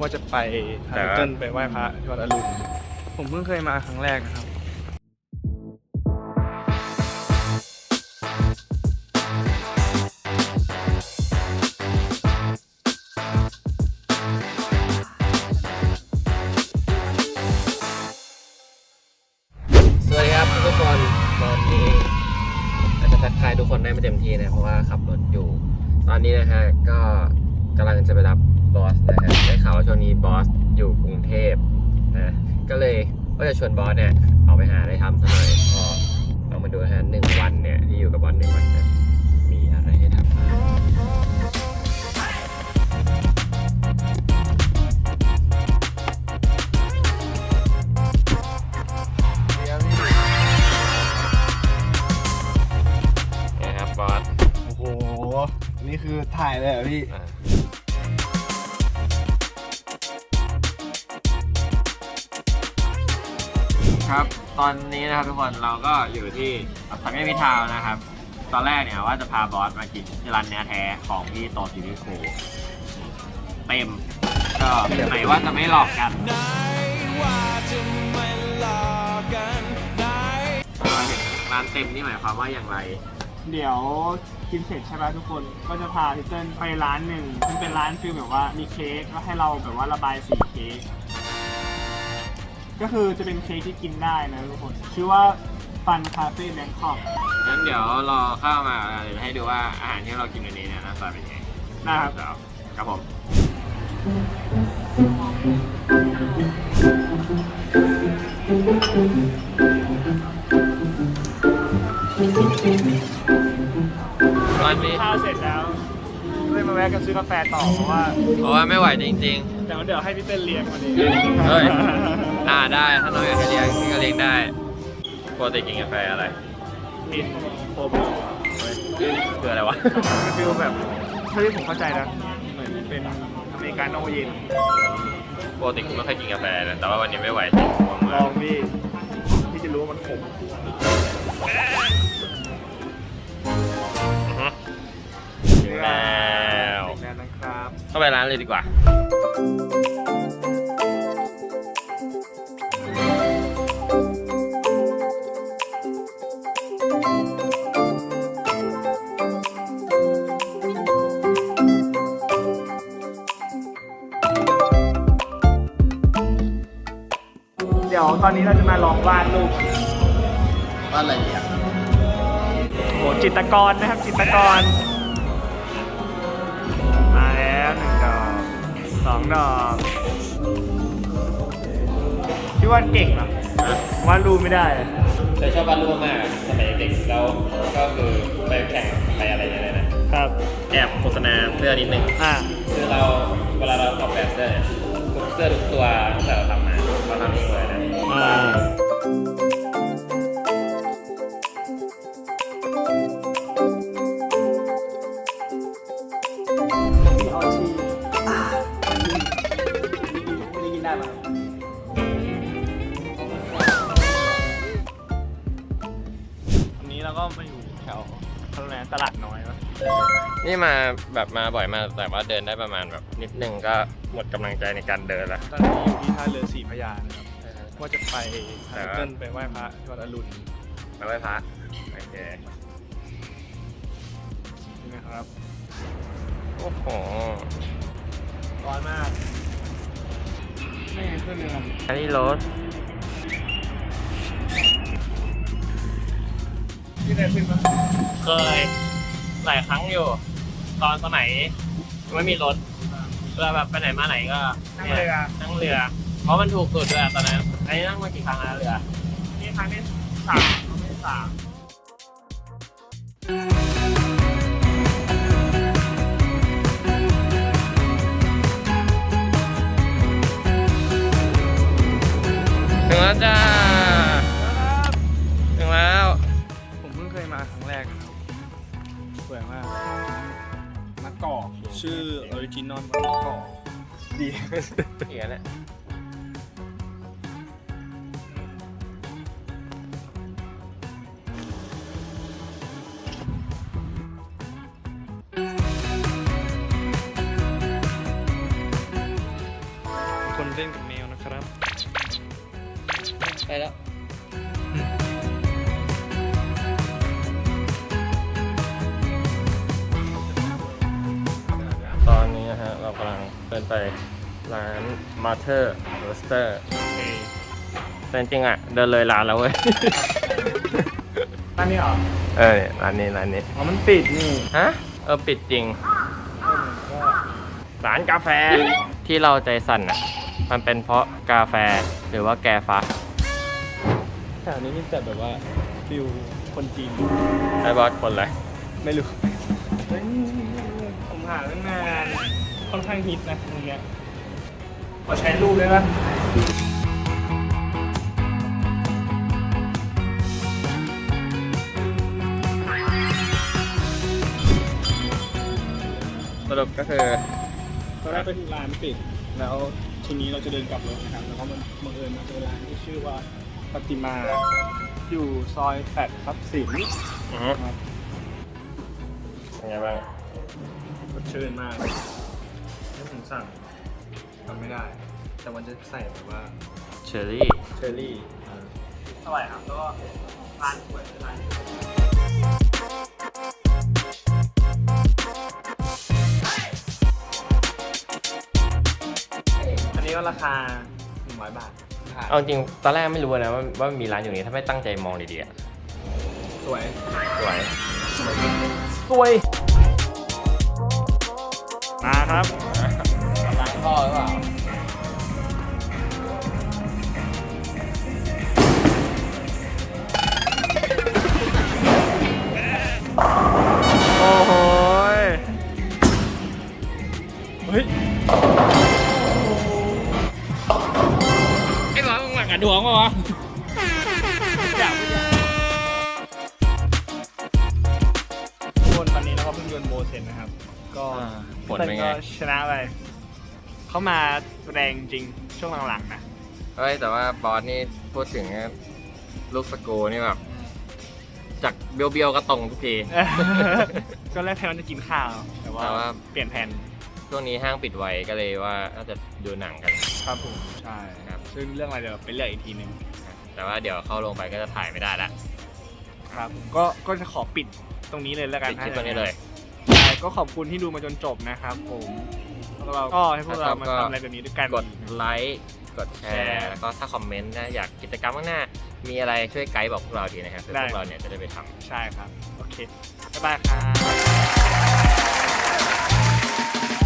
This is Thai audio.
ว่าจะไปแต่ทางว่าเติ้ลไปไหว้พระที่วัดอรุณ ผมเพิ่งเคยมาครั้งแรกนะครับ สวัสดีครับทุกคนตอนนี้อาจจะทักทายทุกคนได้ไม่เต็มที่นะเพราะว่าขับรถอยู่ ตอนนี้นะฮะก็กำลังจะไปรับ บอสนะฮะได้ข่าวว่าช่วงนี้บอสอยู่กรุงเทพนะก็เลยว่าจะชวนบอสเนี่ยออกไปหาอะไรทำสักหน่อยก็ลองมาดูนะฮะหนึ่งวันเนี่ยที่อยู่กับบอสหนึ่งวันนี่ยมีอะไรให้ทำบ้างนะครับบอสโอ้โหนี่คือถ่ายเลยเหรอพี่ ครับ ตอนนี้นะครับทุกคนเราก็อยู่ที่สังเกตพิทาวนะครับ ตอนแรกเนี่ยว่าจะพาบอสมากินที่ร้านเนื้อแท้ของพี่โตซิลิโคเต็ม ก็ไหนว่าจะไม่หลอกกันร้านเต็มนี่หมายความว่าอย่างไร เดี๋ยวกินเสร็จใช่ไหมทุกคนก็จะพาพี่เติ้ลไปร้านหนึ่งซึ่งเป็นร้านฟิลแบบว่ามีเค้กแล้วให้เราแบบว่าระบายสีเค้ก ก็คือจะเป็นเค้กที่กินได้นะทุกคน ชื่อว่าฟันคาเฟ่แบงคอกงั้นเดี๋ยวรอเข้ามาเดี๋ยวให้ดูว่าอาหารที่เรากินวันนี้เนี่ยหน้าตาเป็นไงนะครับครับครับผมตอนนี้ข้าวเสร็จแล้วเลยมา แวะกันซื้อกาแฟต่อเพราะว่า เพราะว่าไม่ไหวจริง แต่ว่าเดี๋ยวให้พี่เติ้ลเลี้ยงวันนี้เฮ้ย ๆ อ่าได้ ถ้าน้องอยากจะเลี้ยงพี่ก็เลี้ยงได้ปกติกินกาแฟอะไรกินผมคืออะไรวะ ฟิลแบบเท่าที่ผมเข้าใจนะเหมือนเป็นอเมริกาโน่เย็นปกติกูไม่เคยกินกาแฟเลยแต่ว่าวันนี้ไม่ไหวจริงง่วงลมาอกงพี่พี่จะรู้ว่ามันขมอือฮึถึงแล้ เข้าไปร้านเลยดีกว่า เดี๋ยวตอนนี้เราจะมาลองวาดรูปบ้านอะไรเนี่ยโหจิตรกรนะครับ จิตรกร สองดอกพี่วาดเก่งเหรอวาดรูปไม่ได้อะแต่ชอบวาดรูปมากสมัยเด็กแล้วก็คือไปแข่งไปอะไรอย่างเงี้ยนะครับ แอบโฆษณาเสื้อนิดนึงอ่าคือเราเวลาเราออกแบบเสื้อเนี่ยทุกเสื้อทุกตัวตั้งแต่เราทำมาเราทำเองเลยนะอ่า ได้ได้ปะวันนี้เราก็มาอยู่แถวเขาเรียกอะไรนะตลาดน้อยปะนี่มาแบบมาบ่อยมากแต่ว่าเดินได้ประมาณแบบนิดนึงก็หมดกำลังใจในการเดินล้วตอนนี้อยู่ที่ท่าเรือสีพระยานะครับว่าจะไปทางเติ้ลไปไหว้พระที่วัดอรุณไปไหว้พระโอเค ใช่ไหมครับ โอ้โห ร้อนมาก อนเรืออันนี้รถที่ไหนขึ้นปะเคยหลายครั้งอยู่ ตอนสมัยไม่มีรถเวลาแบบไปไหนมาไหนก็นั่งเรือนั่งเรือ เพราะมันถูกสุดด้วยตอนนั้นอันนี้นั่งมากี่ครั้งแล้วเรือนี่ครั้งที่สามครั้งที่สาม ชื่อออริจินอลมะกอกดีเขียนแหละคนเล่นกับแมวนะครับ ไปแล้ว เรากำลังเดินไปร้าน Mother Roaster แต่จริงๆอะ เดินเลยร้านแล้วเว้ย อันนี้เหรอเออเนี่ยร้านนี้ร้านนี้ อ๋อมันปิดนี่ฮะ เออ ปิดจริง ร้านกาแฟที่เราใจสั่นอะ มันเป็นเพราะกาแฟหรือว่าแกฟ้าแถวนี้นี่แต่แบบว่าฟิลคนจีน ไอ้บอสคนอะไรไม่รู้เฮ้ยผมหาตั้งนาน ค่อนข้างฮิตนะตรงเนี้ยขอใช้รูปได้ปะสรุปก็คือตอนแรกไปที่ร้านปิด แล้วทีนี้เราจะเดินกลับรถนะครับแล้วก็มันบังเอิญมาเจอร้านที่ชื่อว่าปฏิมา อยู่ซอยแปดทับสินอือฮึครับเป็นไงบ้างสดชื่นมากที่ผม สั่งทำไม่ได้ แต่มันจะใส่แบบว่าเชอร์รี่ เชอร์รี่อร่อยครับ แล้วก็ร้านสวยร้านอันนี้ก็ราคา 100 บาทเอาจริงตอนแรกไม่รู้นะว่าว่ามีร้านอยู่นี้ถ้าไม่ตั้งใจมองดีๆอะสวย สวย สวย มาครับร้าน พ่อหรือเปล่าโอ้โหยเฮ้ยไอ้ร้ามึงหลักกระดวงปะวะอยาทุกคนตอนนี้เราก็เพิ่งโยนโบเสร็จนะครับ ก็ผลเป็นไง ชนะไป เขามาแรงจริงช่วงหลังๆนะเฮ้ยแต่ว่าบอสนี่พูดถึงลูกสกรูนี่แบบจากเบี้ยวๆก็ตรงทุกที ก็แรกแทนว่าจะกินข้าวแต่ว่าแต่ว่าเปลี่ยนแผนช่วงนี้ห้างปิดไวก็เลยว่าน่าจะดูหนังกัน ครับผมใช่ครับซึ่งเรื่องอะไรเดี๋ยวไปเลือกอีกทีหนึ่งแต่ว่าเดี๋ยวเข้าลงไปก็จะถ่ายไม่ได้ละครับผมก็ก็จะขอปิดตรงนี้เลยแล้วกันปิดคลิปตัวนี้เลยใช่ก็ขอบคุณที่ดูมาจนจบนะครับผม แล้วเราก็ให้พวกเรามาแล้วก็ทำอะไรแบบนี้ด้วยกัน กดไลค์กดแชแชร์ร์แล้วก็ถ้าคอมเมนต์นะอยากกิจกรรมข้างหน้า มีอะไรช่วยไกด์บอกพวกเราทีนะครับเพื่อได้พวกเราเนี่ยจะได้ไปทำใช่ครับ โอเค บ๊ายบายครับ